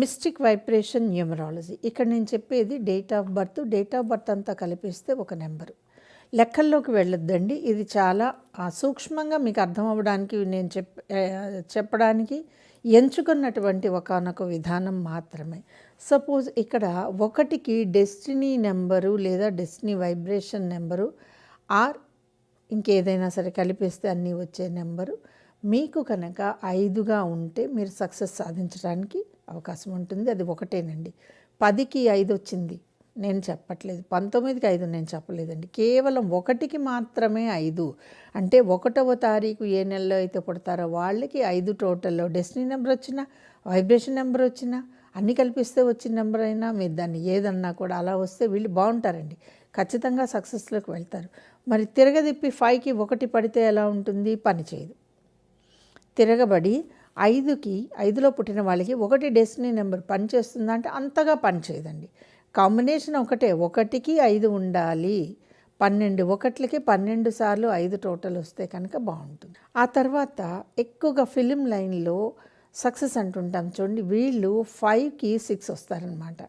Mystic vibration numerology. ఇక్కడ నేను చెప్పేది date of birth date of birth అంతా కలిపిస్తే ఒక నెంబరు. లెక్కల్లోకి వెళ్ళొద్దండి. ఇది చాలా సూక్ష్మంగా మీకు అర్థం అవ్వడానికి నేను చెప్ చెప్పడానికి ఎంచుకున్నటువంటి ఒకనొక విధానం మాత్రమే. సపోజ్ ఇక్కడ ఒకటికి డెస్టినీ నెంబరు లేదా డెస్టినీ వైబ్రేషన్ నెంబరు ఆర్ ఇంకేదైనా సరే కలిపేస్తే అన్నీ వచ్చే నెంబరు మీకు కనుక ఐదుగా ఉంటే మీరు సక్సెస్ సాధించడానికి అవకాశం ఉంటుంది. అది ఒకటేనండి. పదికి ఐదు వచ్చింది. నేను చెప్పట్లేదు. పంతొమ్మిదికి ఐదు నేను చెప్పలేదండి. కేవలం ఒకటికి మాత్రమే ఐదు. అంటే ఒకటవ తారీఖు ఏ నెలలో అయితే పుడతారో వాళ్ళకి ఐదు టోటల్లో డెస్టినీ నెంబర్ వచ్చినా వైబ్రేషన్ నెంబర్ వచ్చినా అన్నీ కల్పిస్తే వచ్చిన నెంబర్ అయినా మీరు దాన్ని ఏదన్నా కూడా అలా వస్తే వీళ్ళు బాగుంటారండి. ఖచ్చితంగా సక్సెస్లోకి వెళ్తారు. మరి తిరగదిప్పి ఫైవ్కి ఒకటి పడితే ఎలా ఉంటుంది? పని చేయదు. తిరగబడి ఐదుకి ఐదులో పుట్టిన వాళ్ళకి ఒకటి డెస్టినీ నెంబర్ పనిచేస్తుందా అంటే అంతగా పనిచేయదండి కాంబినేషన్ ఒకటే ఒకటికి ఐదు ఉండాలి. పన్నెండు ఒకట్లకి పన్నెండు సార్లు ఐదు టోటల్ వస్తే కనుక బాగుంటుంది. ఆ తర్వాత ఎక్కువగా ఫిలిం లైన్లో సక్సెస్ అంటుంటాం చూడండి వీళ్ళు ఫైవ్కి సిక్స్ వస్తారనమాట.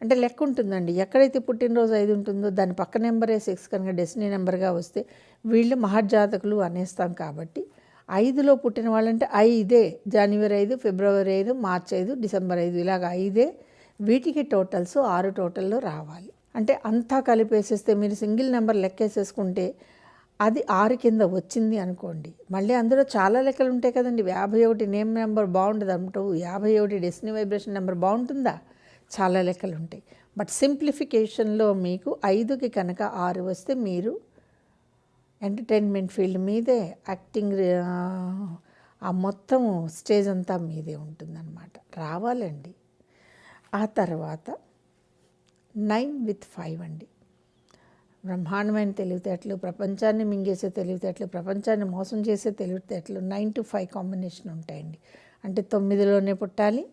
అంటే లెక్క ఉంటుందండి ఎక్కడైతే పుట్టినరోజు ఐదు ఉంటుందో దాని పక్క నెంబరే సిక్స్ కనుక డెస్టినీ నెంబర్గా వస్తే వీళ్ళు మహర్జాతకులు అనేస్తాం కాబట్టి ఐదులో పుట్టిన వాళ్ళంటే ఐదే జనవరి ఐదు ఫిబ్రవరి ఐదు మార్చ్ ఐదు డిసెంబర్ ఐదు ఇలాగ ఐదే. వీటికి టోటల్స్ ఆరు టోటల్లో రావాలి. అంటే అంతా కలిపేసేస్తే మీరు సింగిల్ నెంబర్ లెక్కేసేసుకుంటే అది ఆరు కింద వచ్చింది అనుకోండి. మళ్ళీ అందులో చాలా లెక్కలు ఉంటాయి కదండి. యాభై ఒకటి నేమ్ నెంబర్ బాగుంటుంది అంటూ యాభై ఒకటి డెస్టినీ వైబ్రేషన్ నెంబర్ బాగుంటుందా? చాలా లెక్కలు ఉంటాయి. బట్ సింప్లిఫికేషన్లో మీకు ఐదుకి కనుక ఆరు వస్తే మీరు ఎంటర్టైన్మెంట్ ఫీల్డ్ మీదే యాక్టింగ్ ఆ, ఆ మొత్తం స్టేజ్ అంతా మీదే ఉంటుందన్నమాట. రావాలండి. ఆ తర్వాత నైన్ విత్ ఫైవ్ అండి. బ్రహ్మాండమైన తెలివితేటలు ప్రపంచాన్ని మింగేసే తెలివితేటలు ప్రపంచాన్ని మోసం చేసే తెలివితేటలు నైన్ టు ఫైవ్ కాంబినేషన్ ఉంటాయండి. అంటే తొమ్మిదిలోనే పుట్టాలి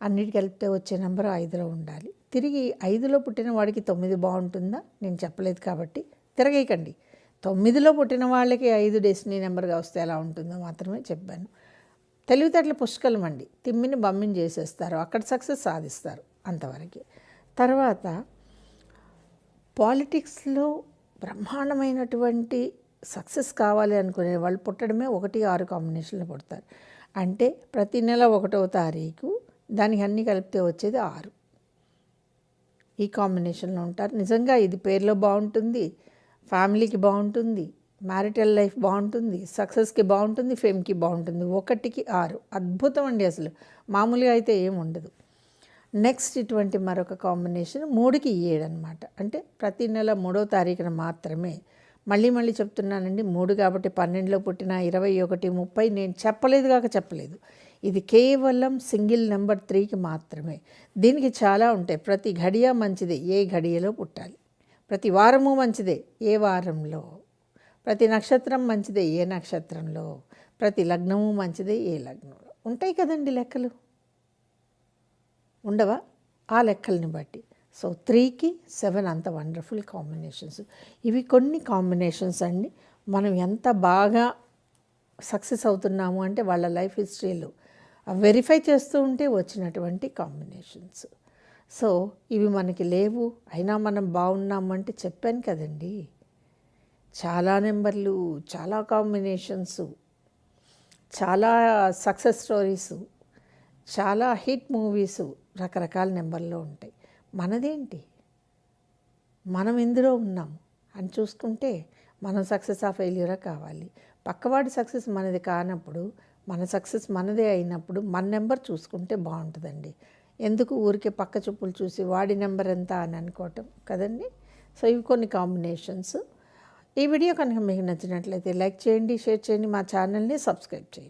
అన్నిటి కలిపితే వచ్చే నెంబర్ ఐదులో ఉండాలి. తిరిగి ఐదులో పుట్టిన వాడికి తొమ్మిది బాగుంటుందా? నేను చెప్పలేదు కాబట్టి తిరగేయకండి. తొమ్మిదిలో పుట్టిన వాళ్ళకి ఐదు డెస్టినీ నెంబర్గా వస్తే ఎలా ఉంటుందో మాత్రమే చెప్పాను. తెలివితేటలు పుష్కలం అండి. తిమ్మిని బమ్మిని చేసేస్తారు. అక్కడ సక్సెస్ సాధిస్తారు అంతవరకు. తర్వాత పాలిటిక్స్లో బ్రహ్మాండమైనటువంటి సక్సెస్ కావాలి అనుకునే వాళ్ళు పుట్టడమే ఒకటి ఆరు కాంబినేషన్లో పుడతారు. అంటే ప్రతి నెల ఒకటవ తారీఖు దానికి అన్నీ కలిపితే వచ్చేది ఆరు. ఈ కాంబినేషన్లో ఉంటారు. నిజంగా ఇది పేరులో బాగుంటుంది. ఫ్యామిలీకి బాగుంటుంది మ్యారిటల్ లైఫ్ బాగుంటుంది సక్సెస్కి బాగుంటుంది ఫేమ్కి బాగుంటుంది. ఒకటికి ఆరు. అద్భుతం అండి అసలు. మామూలుగా అయితే ఏముండదు ఉండదు. నెక్స్ట్ ఇటువంటి మరొక కాంబినేషన్ మూడుకి ఏడు అనమాట అంటే ప్రతి నెల మూడో తారీఖున మాత్రమే మళ్ళీ మళ్ళీ చెప్తున్నానండి. మూడు కాబట్టి పన్నెండులో పుట్టిన ఇరవై ఒకటి ముప్పై నేను చెప్పలేదు కాక చెప్పలేదు. ఇది కేవలం సింగిల్ నెంబర్ త్రీకి మాత్రమే. దీనికి చాలా ఉంటాయి. ప్రతి ఘడియ మంచిదే. ఏ ఘడియలో పుట్టాలి? ప్రతి వారము మంచిదే ఏ వారంలో? ప్రతి నక్షత్రం మంచిదే ఏ నక్షత్రంలో? ప్రతి లగ్నము మంచిదే ఏ లగ్నంలో? ఉంటాయి కదండి లెక్కలు. ఉండవా? ఆ లెక్కల్ని బట్టి. సో త్రీకి సెవెన్ అంత వండర్ఫుల్ కాంబినేషన్స్. ఇవి కొన్ని కాంబినేషన్స్ అండి. మనం ఎంత బాగా సక్సెస్ అవుతున్నాము అంటే వాళ్ళ లైఫ్ హిస్టరీలో వెరిఫై చేస్తూ ఉంటే వచ్చినటువంటి కాంబినేషన్స్. సో ఇవి మనకి లేవు. అయినా మనం బాగున్నామంటే చెప్పాను కదండి. చాలా నెంబర్లు చాలా కాంబినేషన్స్ చాలా సక్సెస్ స్టోరీసు చాలా హిట్ మూవీస్ రకరకాల నెంబర్లో ఉంటాయి. మనదేంటి? మనం ఇందులో ఉన్నాం అని చూసుకుంటే మనం సక్సెస్ ఆ ఫెయిల్యూరా కావాలి. పక్కవాడి సక్సెస్ మనది కానప్పుడు మన సక్సెస్ మనదే అయినప్పుడు మన నెంబర్ చూసుకుంటే బాగుంటుందండి. ఎందుకు ఊరికే పక్క చెప్పులు చూసి వాడి నెంబర్ ఎంత అని అనుకోవటం కదండి? సో ఇవి కొన్ని కాంబినేషన్స్. ఈ వీడియో కనుక మీకు నచ్చినట్లయితే లైక్ చేయండి షేర్ చేయండి మా ఛానల్ని సబ్స్క్రైబ్ చేయండి.